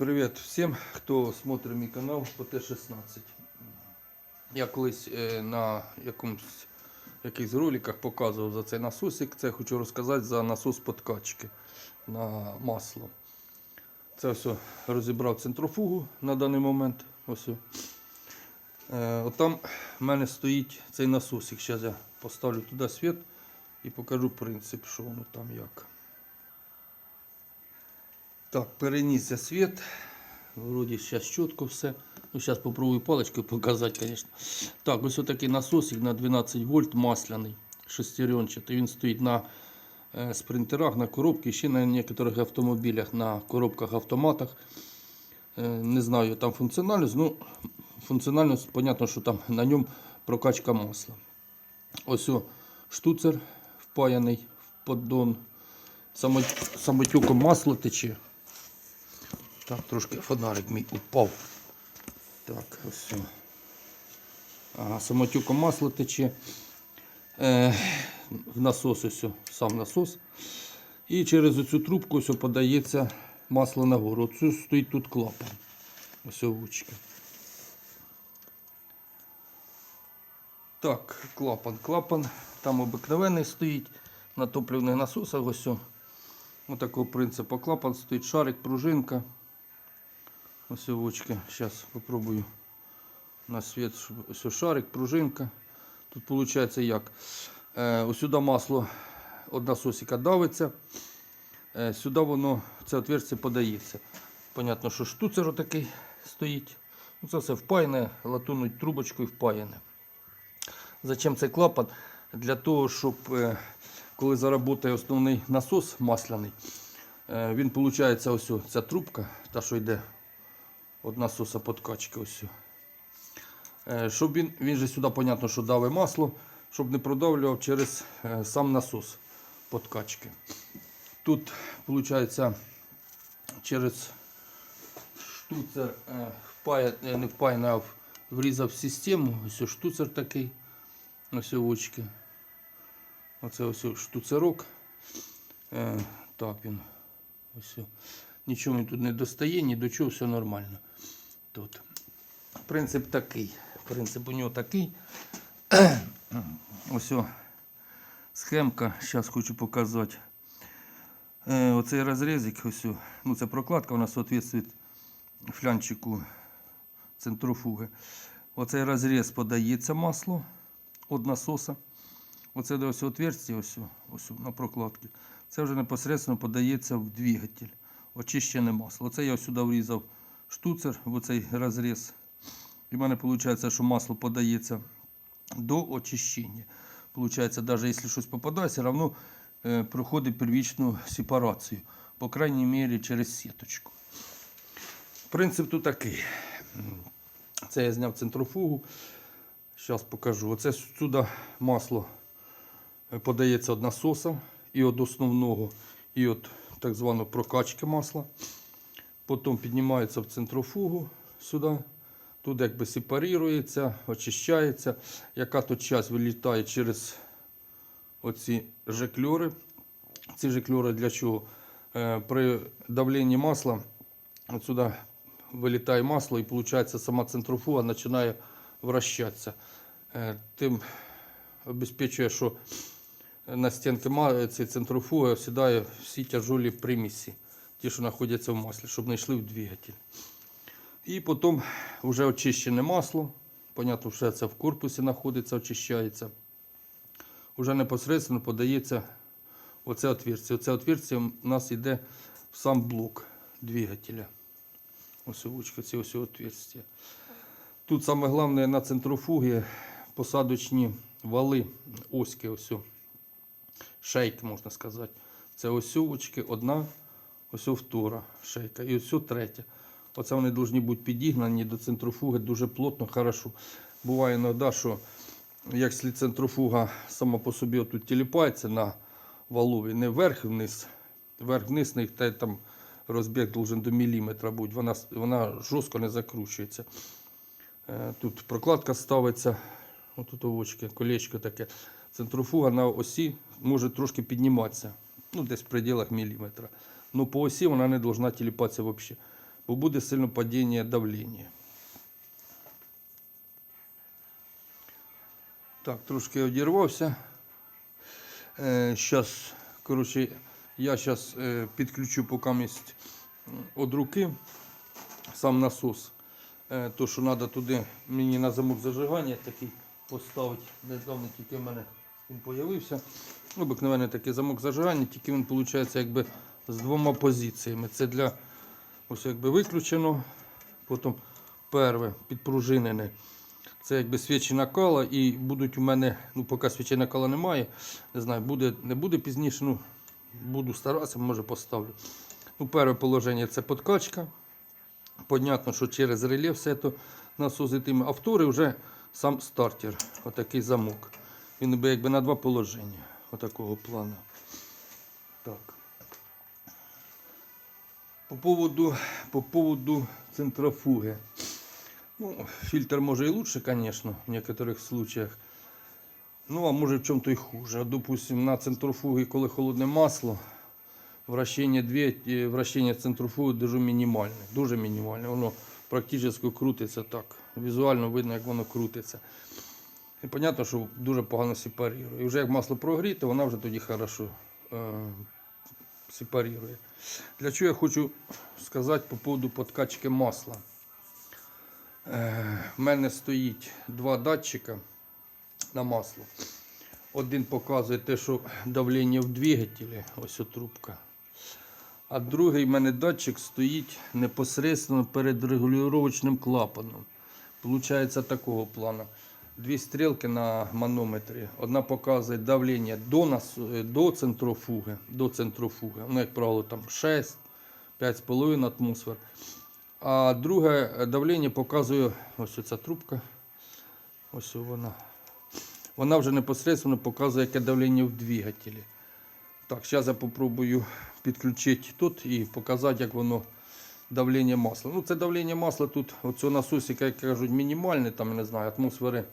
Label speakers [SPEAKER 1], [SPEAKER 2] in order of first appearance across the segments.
[SPEAKER 1] Привіт всім, хто смотрить мій канал по Т-16. Я колись е, на якомусь якихось роликах показував за цей насосик. Це хочу розказати за насос подкачки на масло. Це все розібрав центрофугу на даний момент. Ось. Е, отам в мене стоїть цей насосик. Зараз я поставлю туди світ і покажу принцип, що воно там як. Так, переніс світ. Вроді зараз чітко все. Ну, зараз попробую паличкою показати, звісно. Так, ось такий насосик на 12 вольт масляний, шестеренчатий. Він стоїть на е, спринтерах, на коробці, ще на некоторих автомобілях, на коробках автоматах. Е, не знаю там функціональність, ну функціональність, понятно, що там на ньому прокачка масла. Ось штуцер впаяний в поддон. Само, самотюком масло тече. Так, трошки фонарик мій упав. Так, ось. Ага, самотюком масло тече. Е, в насос ось, сам насос. І через оцю трубку ось подається масло нагору. Оцю стоїть тут клапан. Ось о. Так, клапан, клапан. Там обикновений стоїть на топливних насосах. Ось. Ось такого принципу. Клапан стоїть, шарик, пружинка. Ось овочки. Зараз попробую на світ. щоб- Ось шарик, пружинка. Тут виходить як? Е, ось масло від насосика давиться. Е, сюди воно, це отверстие подається. Понятно, що штуцер такий стоїть. Ну, це все впаяне, латунуть трубочкою впаяне. Зачем цей клапан? Для того, щоб е, коли заработає основний насос масляний, він виходить ось ця трубка, та що йде від насоса подкачки. Ось. Е, Щоб він, він же сюди, понятно, що давить масло, щоб не продавлював через е, сам насос подкачки. Тут, виходить, через штуцер е, впає, не впаяний, а врізав систему. Ось штуцер такий. Ось очки. Оце ось штуцерок. Так він. Ось. Нічого він тут не достає, ні до чого, все нормально. Тут. Принцип такий. Принцип у нього такий. Ось схемка. Зараз хочу показати. Е, оцей розрізик, ось, ну це прокладка, вона соответствує флянчику центрофуги. Оцей розріз подається масло від насоса. Оце де ось отверстие, ось, ось на прокладці. Це вже непосередньо подається в двигатель. Очищене масло. Оце я сюди врізав штуцер в оцей розріз. І в мене виходить, що масло подається до очищення. Получається, навіть якщо щось попадає, все одно е, проходить первічну сепарацію. По крайній мірі через сіточку. Принцип тут такий. Це я зняв центрофугу. Зараз покажу. Оце сюди масло е, подається від насоса і від основного, і від так званої прокачки масла. Потім піднімається в центрофугу сюди. Тут якби сепарується, очищається. Яка тут час вилітає через оці жекльори. Ці жекльори для чого? Е, При давленні масла отсюда вилітає масло і виходить сама центрофуга починає вращатися. Е, Тим обезпечує, що на стінки цієї центрофуги сідає всі тяжолі примісі, ті, що знаходяться в маслі, щоб не йшли в двигатель. І потім вже очищене масло. Понятно, що це в корпусі знаходиться, очищається. Уже непосередньо подається оце отверстие. Оце отверстие у нас йде в сам блок двигателя. Ось ручка, це ось отверстие. Тут саме головне на центрофугі посадочні вали, оськи, ось, о, шейки, можна сказати. Це ось очки, одна, ось втора шейка і ось третя. Оце вони повинні бути підігнані до центрофуги дуже плотно, хорошо. Буває іноді, що якщо центрофуга сама по собі отут тіліпається на валові, не вверх-вниз, вверх-вниз, не та там розбіг должен до міліметра бути, вона, вона жорстко не закручується. Е, Тут прокладка ставиться, отут овочки, колечко таке. Центрофуга на осі може трошки підніматися, ну десь в пределах міліметра. Ну по осі вона не повинна тіліпатися взагалі. бо буде сильно падіння давлення. Так, трошки одірвався. Е, коротше, я зараз е, підключу поки місць від руки сам насос. Е, то, що треба туди мені на замок зажигання такий поставити. Недавно тільки в мене він з'явився. Обикновений такий замок зажигання, тільки він виходить якби з двома позиціями. Це для ось якби виключено, потім перве підпружинене. Це якби свічі накала і будуть у мене, ну поки свічі накала немає, не знаю, буде, не буде пізніше, ну буду старатися, може поставлю. Ну, перше положення це подкачка. Понятно, що через реле все це насос ітиме. А вторий вже сам стартер, отакий замок. Він би якби на два положення, отакого плану. Так. По поводу, по поводу центрофуги. Ну, фильтр може і лучше, конечно, в некоторых случаях. Ну, а може в чому-то і хуже. Допустим, на центрофугі, коли холодне масло, вращення, дві, е, вращення центрофуги дуже мінімальне. Дуже мінімальне. Воно практично крутиться так. Візуально видно, як воно крутиться. І зрозуміло, що дуже погано сепарує. І вже як масло прогріте, вона вже тоді хорошо е, сепарує. Для чого я хочу сказати по поводу подкачки масла. Е, в мене стоїть два датчика на масло. Один показує те, що давлення в двигателі, ось трубка. А другий в мене датчик стоїть непосередньо перед регулювачним клапаном. Получається такого плану. Дві стрілки на манометрі. Одна показує давлення до, нас, е, до центрофуги. До центрофуги. Ну, як правило, там 6, 5,5 атмосфер. А друге е, давлення показує ось ця трубка. Ось вона. Вона вже непосередньо показує, яке давлення в двигателі. Так, зараз я попробую підключити тут і показати, як воно давлення масла. Ну, це давлення масла тут, оцього насосика, як кажуть, мінімальне, там, я не знаю, атмосфери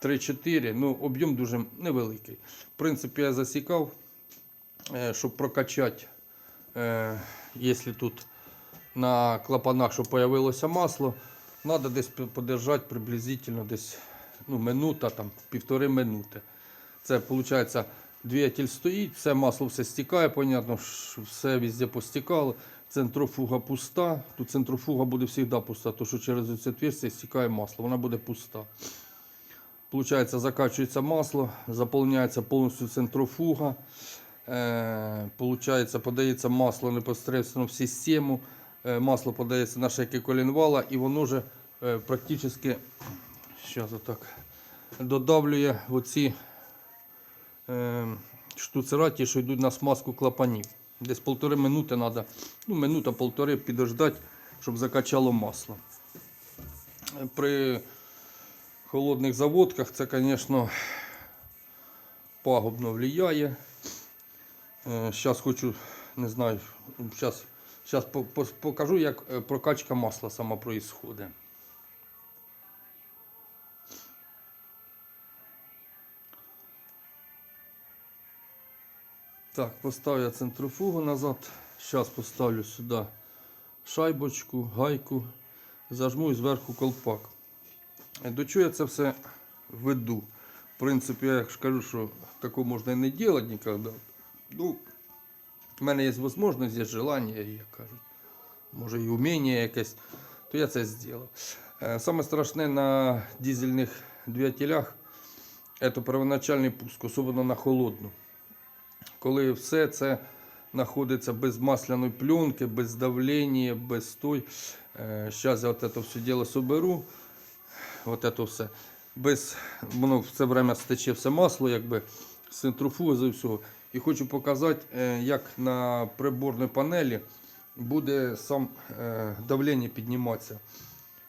[SPEAKER 1] 3-4, ну, об'єм дуже невеликий. В принципі, я засікав, е, щоб прокачати, е, якщо тут на клапанах, щоб появилося масло, треба десь подержати приблизительно десь ну, минута, там, півтори минути. Це виходить, двигатель стоїть, все масло все стікає, понятно, все везде постікало. Центрофуга пуста. Тут центрофуга буде завжди пуста, тому що через це отверстие стікає масло, вона буде пуста. Получається, закачується масло, заповняється повністю центрофуга. Е, получається, подається масло непосередньо в систему. Е, масло подається на шейки колінвала і воно вже е, практично отак, додавлює оці е, штуцераті, що йдуть на смазку клапанів. Десь полтори минути треба, ну, минута-полтори підождати, щоб закачало масло. При холодних заводках це, звісно, пагубно впливає. Зараз хочу, не знаю, зараз, зараз покажу, як е, прокачка масла сама происходить. Так, поставлю я центрофугу назад. Зараз поставлю сюди шайбочку, гайку, зажму і зверху колпак. Е, До чого я це все веду? В принципі, я ж кажу, що такого можна і не робити ніколи. Ну, в мене є можливість, є желання, як кажуть, може і вміння якесь, то я це зробив. Е, Саме страшне на дизельних двигателях це первоначальний пуск, особливо на холодну. Коли все це знаходиться без масляної пленки, без давлення, без той. Зараз я от це все діло соберу. От це все. Без, воно все время стече все масло, якби з центрофуги і всього. І хочу показати, е, як на приборній панелі буде сам е, давлення підніматися.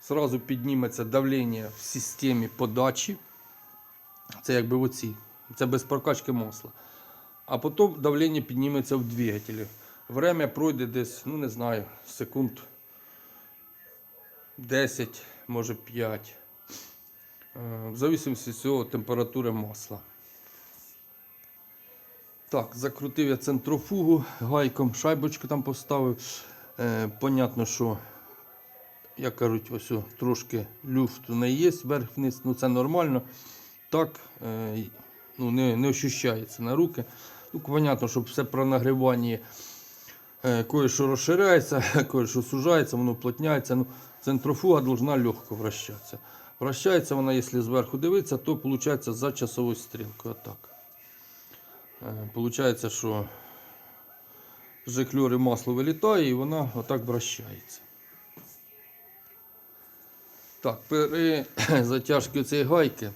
[SPEAKER 1] Сразу підніметься давлення в системі подачі. Це якби оці. Це без прокачки масла. А потім давлення підніметься в двигателі. Время пройде десь, ну не знаю, секунд 10, може 5. Е, В зависимості від цього температури масла. Так, закрутив я центрофугу гайком, шайбочку там поставив. Е, понятно, що, як кажуть, ось трошки люфту не є вверх-вниз, ну це нормально. Так е, ну, не, не ощущається на руки. Ну, понятно, що все про нагрівання е, кое-що розширяється, кое-що сужається, воно плотняється. Ну, центрофуга должна легко вращатися. Вращається вона, якщо зверху дивитися, то виходить за часовою стрілкою. Отак. Е, Получається, що жикльори масло вилітає і вона отак вращається. Так, при затяжці цієї гайки,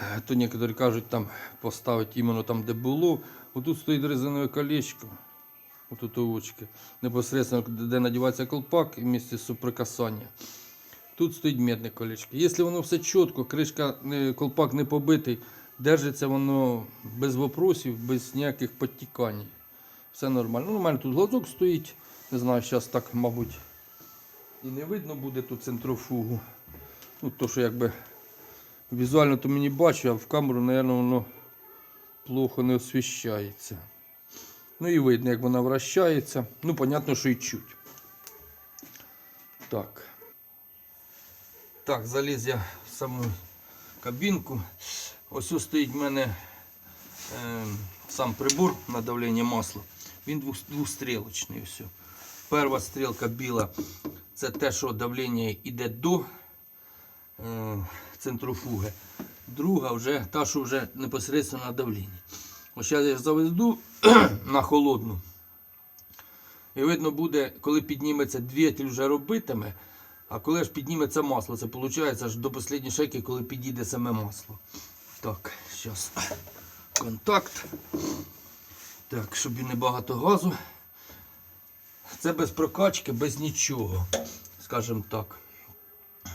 [SPEAKER 1] е, то некоторі кажуть, там поставити іменно там, де було. Отут стоїть резинове колечко. Отут очки. Непосредственно, де надівається колпак і місце суприкасання. Тут стоїть медне колечко. Якщо воно все чітко, кришка, колпак не побитий, держиться воно без вопросів, без ніяких підтікань. Все нормально. Ну, у мене тут глазок стоїть. Не знаю, зараз так, мабуть, і не видно буде тут центрофугу. Ну, то, що якби візуально то мені бачу, а в камеру, мабуть, воно плохо не освіщається. Ну і видно, як вона вращається. Ну, понятно, що і чуть. Так. Так, заліз я в саму кабінку. Ось ось стоїть в мене е, сам прибор на давлення масла. Він двох, двохстрілочний. Ось. Перша стрілка біла це те, що давлення йде до е, центрофуги. Друга вже та, що вже непосередньо на давлінні. Ось я заведу на холодну. І видно буде, коли підніметься двигатель вже робитиме, а коли ж підніметься масло, це виходить аж до останньої шейки, коли підійде саме масло. Так, зараз контакт. Так, щоб і не багато газу. Це без прокачки, без нічого, скажімо так.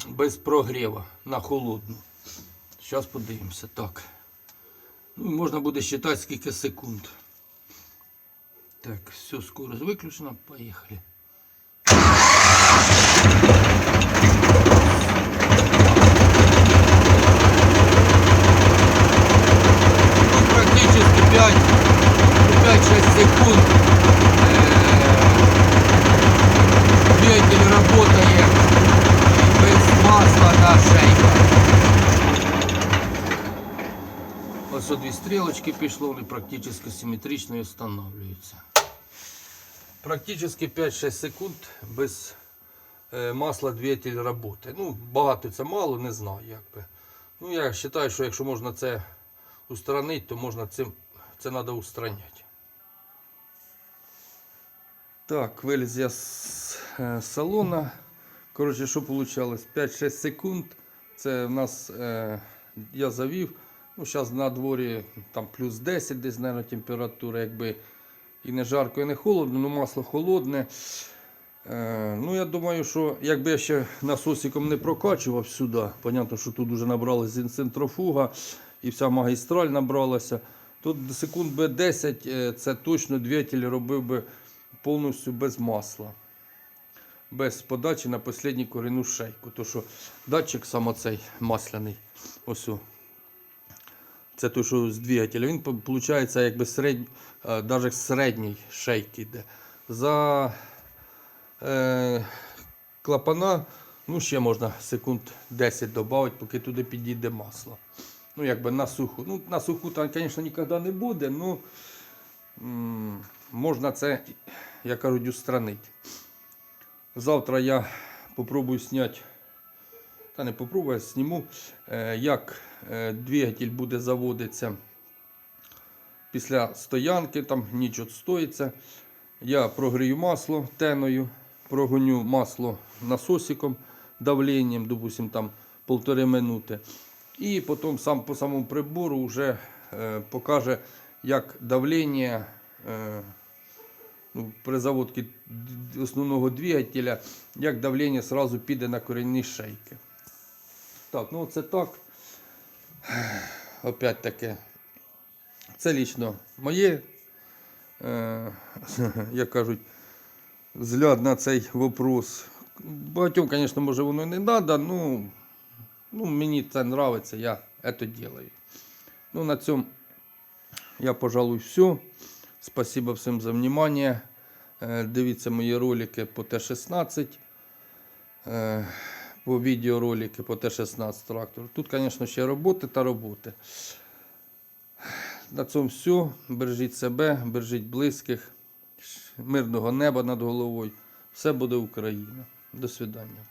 [SPEAKER 1] Без прогріва на холодну. Зараз подивимося. Так. Ну, можна буде вважати скільки секунд. Так, все, скорость виключена, поїхали. Ну, практически 5 5-6 секунд двигатель работает без масла на шейку. Ось дві стрілочки пішло, вони практично симметрично і встановлюються. Практично 5-6 секунд без е, масла двигатель працює. Ну, багато це мало, не знаю як би. Ну, я вважаю, що якщо можна це устранити, то можна цим, це треба устраняти. Так, виліз я з е, салона. Коротше, що вийшло? 5-6 секунд. Це в нас е, я завів. Ну, зараз на дворі там плюс 10 десь, наверное, температура, якби і не жарко, і не холодно, ну масло холодне. Е, ну, я думаю, що якби я ще насосиком не прокачував сюди, понятно, що тут вже набралася центрофуга і вся магістраль набралася, то секунд би 10 е, це точно двигатель робив би повністю без масла. Без подачі на останню корінну шейку. То що датчик саме цей масляний. Ось. Це той, що з двигателя. Він виходить, якби середнь, е, навіть середній шейк іде. За е, клапана, ну ще можна секунд 10 додати, поки туди підійде масло. Ну, якби на суху. Ну, на суху там, звісно, ніколи не буде, ну м, можна це, як кажуть, устранити. Завтра я попробую зняти та не попробую, а е, як е, двигатель буде заводитися після стоянки, там ніч відстоїться. Я прогрію масло теною, прогоню масло насосиком, давленням, допустим, там полтори минути. І потім сам по самому прибору вже е, покаже, як давлення е, ну, при заводці основного двигателя, як давлення сразу піде на корінні шейки. Так, ну це так. Опять таки. Це лічно моє, е, як кажуть, взгляд на цей вопрос. Багатьом, звісно, може воно не треба, ну, ну мені це подобається, я це роблю. Ну, на цьому я, пожалуй, все. Спасибо всім за внимание. Дивіться мої ролики по Т-16, е, по відеоролики по Т-16 трактор. Тут, звісно, ще роботи та роботи. На цьому все. Бережіть себе, бережіть близьких, мирного неба над головою. Все буде Україна. До свидання.